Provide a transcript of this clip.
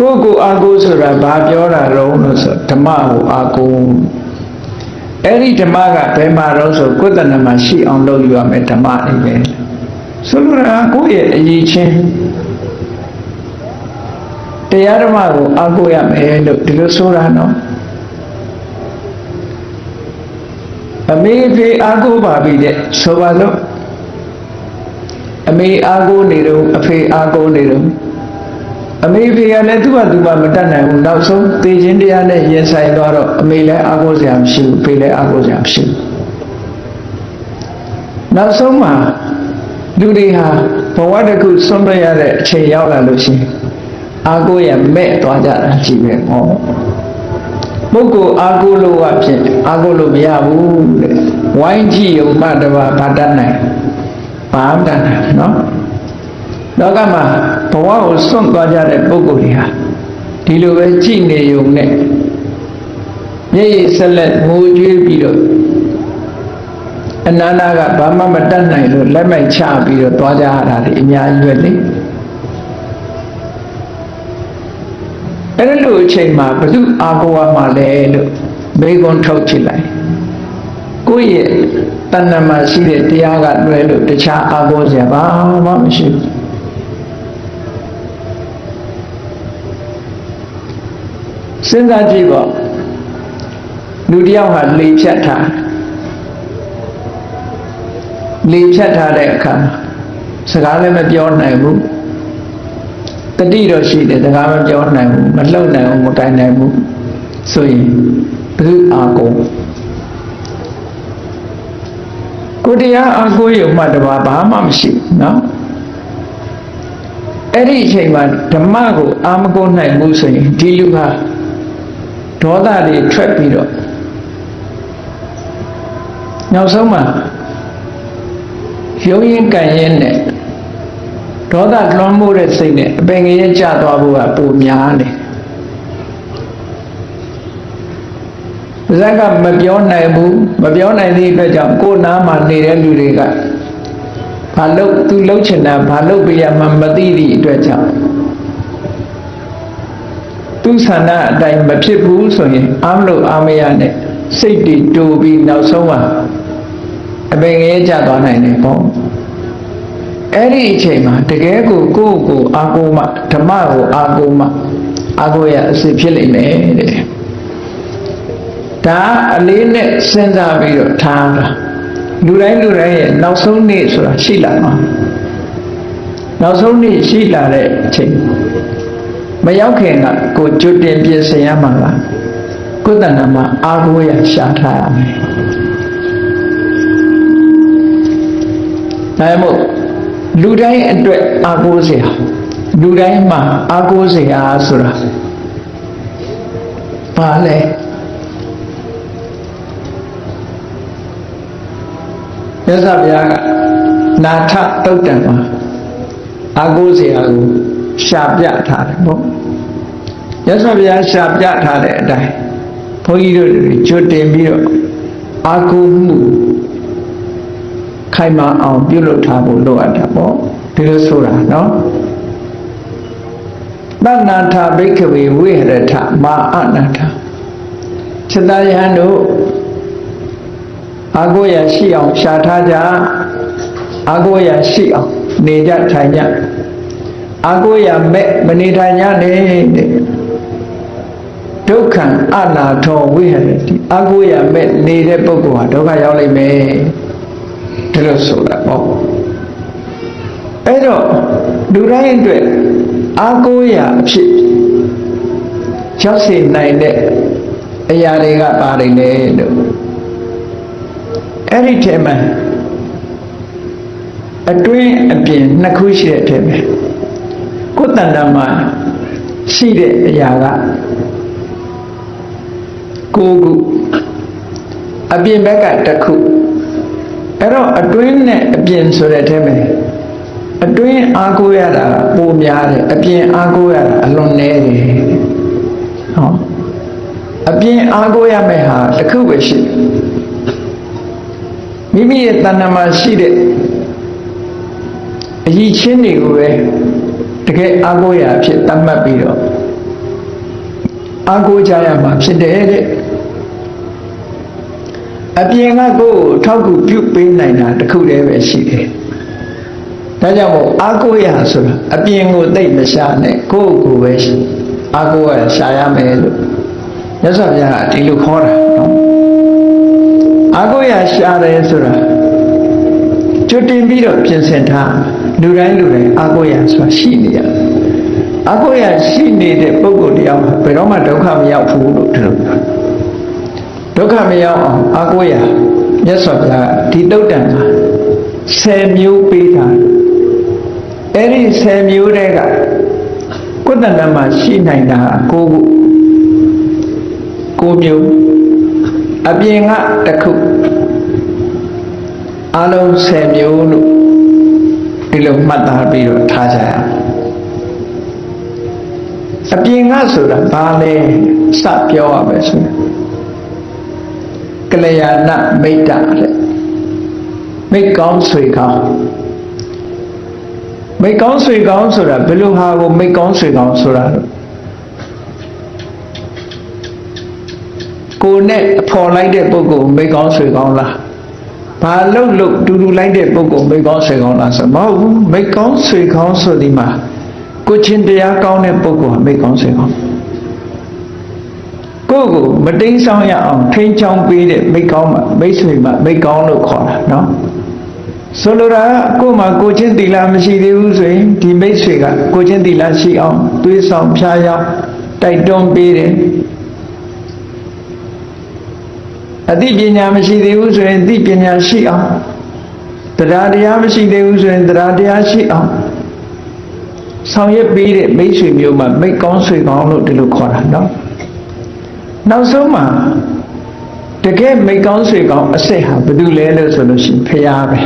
ကိုယ့်ကိုယ်အားကိုးဆိုတာဘာပြောတာတော့လို့ဆိုဓမ္မကိုအားကိုးအဲ့ဒီဓမ္မကဘယ်မှာတော့ဆိုကိုယ်တဏ္ဍမှာရှိအောင်လုပ်ယူရမယ်ဓမ္မတွေပဲဆိုလိုတာကိုယ့်ရဲ့အရေးချင်းတရားဓမ္မကိုအားကိုးရမယ်လို့ဒီလိုဆိုတာနော်အမေဖေအားကိုးပါပြီတဲ့ဆိုပါလို့အမေအားကိုးနေတော့အဖေအားကိုးနေတော့ အမေဖေကလည်းသူ့ဘာသူမှမတတ်နိုင်ဘူးနောက်ဆုံးသေခြင်းတရားနဲ့ရင်ဆိုင်သွားတော့အမေလည်းအားကိုးစရာမရှိဘူးဖေလည်းအားကိုးစရာမရှိဘူးနောက်ဆုံးမှာလူတွေဟာဘဝတစ်ခုဆုံးပြရတဲ့အချိန်ရောက်လာလို့ရှိရင်အားကိုးရမဲ့သွားကြတာကြည့်ပဲဟောပုဂ္ဂိုလ်အားကိုးလို့ကဖြင့်အားကိုးလို့မရဘူးတဲ့ဝိုင်းကြည့်ုံမှတပါဘာတတ်နိုင်ဘာမတတ်နိုင်နော် လောကမှာဘဝကိုစွန့်သွားကြတဲ့ပုဂ္ဂိုလ်တွေဟာဒီလိုပဲကြည်နေုံနဲ့မျက်ရည်ဆက်လက်ငိုကြွေးပြီးတော့အနန္တကဘာမှမတတ်နိုင်လို့လက်မိုက်ချပြီးတော့သွားကြရတာဒီအများကြီးပဲလေအဲ့လိုအချိန်မှာဘု து အာကိုဝါမှာလဲလို့မေကွန်ထုတ်ချလိုက်ကိုယ့်ရဲ့တဏ္ဍမှာရှိတဲ့တရားကလွဲလို့တခြားအာကိုစရာဘာမှမရှိဘူး စဉ်းစားကြည့်ပေါ့လူတစ်ယောက်ဟာလေဖြတ်ထားလေဖြတ်ထားတဲ့အခါမှာစကားလည်းမပြောနိုင်ဘူးတတိတော့ရှိတယ်စကားမပြောနိုင်ဘူးမလှုပ်နိုင်ဘူးမကိုင်နိုင်ဘူးဆိုရင်ဘုအာကုံကိုတရားအာကိုရုံမှတပါဘာမှမရှိဘူးเนาะအဲ့ဒီအချိန်မှာဓမ္မကိုအာမကိုနိုင်ဘူးဆိုရင်ဒီလူဟာ ဒေါသတွေထွက်ပြီးတော့နောက်ဆုံးမှာရုံရင်ကန်ရင်နဲ့ဒေါသလွှမ်းမိုးတဲ့စိတ်နဲ့အပင်ငရဲကျသွားဖို့ကပိုများတယ်ဇက်ကမပြောနိုင်ဘူးမပြောနိုင်သည့်အတွက်ကြောင့်ကိုယ်နားမှာနေတဲ့လူတွေကဘာလို့သူလှုပ်ချင်တာဘာလို့ပြရမှမသိသည့်အတွက်ကြောင့် သူဆန္ဒအတိုင်းမဖြစ်ဘူးဆိုရင်အာမလို့အာမရနဲ့စိတ်တွေတူပြီးနောက်ဆုံးမှာအပင်ငရဲကျသွားနိုင်တယ်ပေါ့အဲ့ဒီအချိန်မှာတကယ်ကိုကိုယ့်ကိုအာကိုမှဓမ္မကိုအာကိုမှအာကိုရအစစ်ဖြစ်လိမ့်မယ်တဲ့ဒါအလေးနဲ့စဉ်းစားပြီးတော့ထားတာလူတိုင်းလူတိုင်းရဲ့နောက်ဆုံးနေ့ဆိုတာရှိလာမှာနောက်ဆုံးနေ့ရှိလာတဲ့အချိန် မရောက်ခင်ကကိုကြွတင်ပြင်ဆင်ရမှာလားကိုယ်တဏ္ဍာမှာအာကိုရရှာထားရမယ်ဒါမို့လူတိုင်းအတွက်အာကိုးစရာလူတိုင်းမှာအာကိုးစရာဆိုတာဘာလဲမြတ်စွာဘုရားကနာထတုတ်တံမှာအာကိုးစရာကို ရှာပြထားတယ်ပေါ့မြတ်စွာဘုရားရှာပြထားတဲ့အတိုင်းဘုန်းကြီးတို့ကျွတ်တင်ပြီးတော့အာကိုးမှုခိုင်မာအောင်ပြုလုပ်ထားဖို့လိုအပ်တာပေါ့ဒီလိုဆိုတာနော်တဏ္ဍာထဘိက္ခဝေဝိဟရထမာအနန္ထစိတ္တယဟန်တို့အာကိုရရှိအောင်ရှာထားကြအာကိုရရှိအောင်နေကြထိုင်ကြ အာကိုရမဲ့မနေထိုင်ကြနဲ့တဲ့ဒုက္ခံအနာထောဝိဟရတိအာကိုရမဲ့နေတဲ့ပုဂ္ဂိုလ်ဟာဒုက္ခရောက်လိမ့်မယ်ဒီလိုဆိုတာပေါ့အဲ့တော့လူတိုင်းအတွက်အာကိုရအဖြစ်ရောက်စေနိုင်တဲ့အရာတွေကပါတယ်လေလို့အဲ့ဒီထဲမှာအတွင်းအပြင်နှစ်ခုရှိတဲ့အထဲမှာ ကိုယ်တဏ္ဍာမှာရှိတဲ့အရာကကိုယ်ခုအပြင်ဘက်ကတစ်ခုအဲ့တော့အတွင်းနဲ့အပြင်ဆိုတဲ့အထဲမှာအတွင်းအားကိုးရတာပိုများတယ်အပြင်အားကိုးရတာအလွန်နည်းတယ်ဟောအပြင်အားကိုးရမယ့်ဟာတစ်ခုပဲရှိမိမိရဲ့တဏ္ဍာမှာရှိတဲ့အကြီးချင်းတွေကိုပဲ တကယ်အားကိုးရအဖြစ်သတ်မှတ်ပြီးတော့အာကိုကြရမှာဖြစ်တယ်တဲ့အပြင်ကကိုယ်ကိုထောက်ကူပြုပေးနိုင်တာတစ်ခုတည်းပဲရှိတယ်ဒါကြောင့်မို့အာကိုရဆိုတာအပြင်ကိုသိမ့်မရှာနဲ့ကိုယ့်ကိုယ်ပဲအာကိုရရှာရမယ်လို့မြတ်စွာဘုရားကဒီလိုခေါ်တာနော်အာကိုရရှာတယ်ဆိုတာကျွတ်တင်ပြီးတော့ပြင်ဆင်ထား လူတိုင်းလူတိုင်းအာကိုရဆိုတာရှိနေရတယ်အာကိုရရှိနေတဲ့ပုဂ္ဂိုလ်တရားမှာဘယ်တော့မှဒုက္ခမရောက်ဘူးလို့ဒီလိုပြောဒုက္ခမရောက်အောင်အာကိုရမြတ်စွာဘုရားဒီတုတ်တန်က10မျိုးပေးတာအဲ့ဒီ10မျိုးတည်းကကုသဏမှာရှိနိုင်တာ9ခု9မျိုးအပြင်ကတစ်ခုအလုံး10မျိုးလို့ ဒီလိုမှတ်သားပြီးတော့ထားကြရအောင်အပြင်ကဆိုတာဘာလဲစပြောရမယ်ဆိုရင်ကလျာဏမိတ်တာတဲ့မိတ်ကောင်းဆွေကောင်းမိတ်ကောင်းဆွေကောင်းဆိုတာဘယ်လိုဟာကိုမိတ်ကောင်းဆွေကောင်းဆိုတာလို့ကိုနဲ့အဖော်လိုက်တဲ့ပုဂ္ဂိုလ်မိတ်ကောင်းဆွေကောင်းလား ဘာလို့လို့တူတူလိုက်တဲ့ပုဂ္ဂိုလ်မိတ်ကောင်းဆွေကောင်းလားဆိုမဟုတ်ဘူးမိတ်ကောင်းဆွေကောင်းဆိုဒီမှာကိုချင်းတရားကောင်းတဲ့ပုဂ္ဂိုလ်ဟာမိတ်ကောင်းဆွေကောင်းကိုယ့်ကိုမတိမ်ဆောင်ရအောင်ထိန်းချောင်းပေးတဲ့မိတ်ကောင်းမှမိတ်ဆွေမှမိတ်ကောင်းလို့ခေါ်တာနော်ဆိုလိုတာကကို့မှာကိုချင်းတီလာမရှိသေးဘူးဆိုရင်ဒီမိတ်ဆွေကကိုချင်းတီလာရှိအောင်သွေးဆောင်ဖြားရောက်တိုက်တွန်းပေးတယ် အသိပညာမရှိသေးဘူးဆိုရင်သိပညာရှိအောင်တရားတရားမရှိသေးဘူးဆိုရင်တရားတရားရှိအောင်ဆောင်ရွက်ပေးတဲ့မိတ်ဆွေမျိုးမှမိတ်ကောင်းဆွေကောင်းလို့ဒီလိုခေါ်တာနော်နောက်ဆုံးမှာတကယ်မိတ်ကောင်းဆွေကောင်းအစစ်ဟာဘာလို့လဲလို့ဆိုလို့ရှိရင်ဖရားပဲ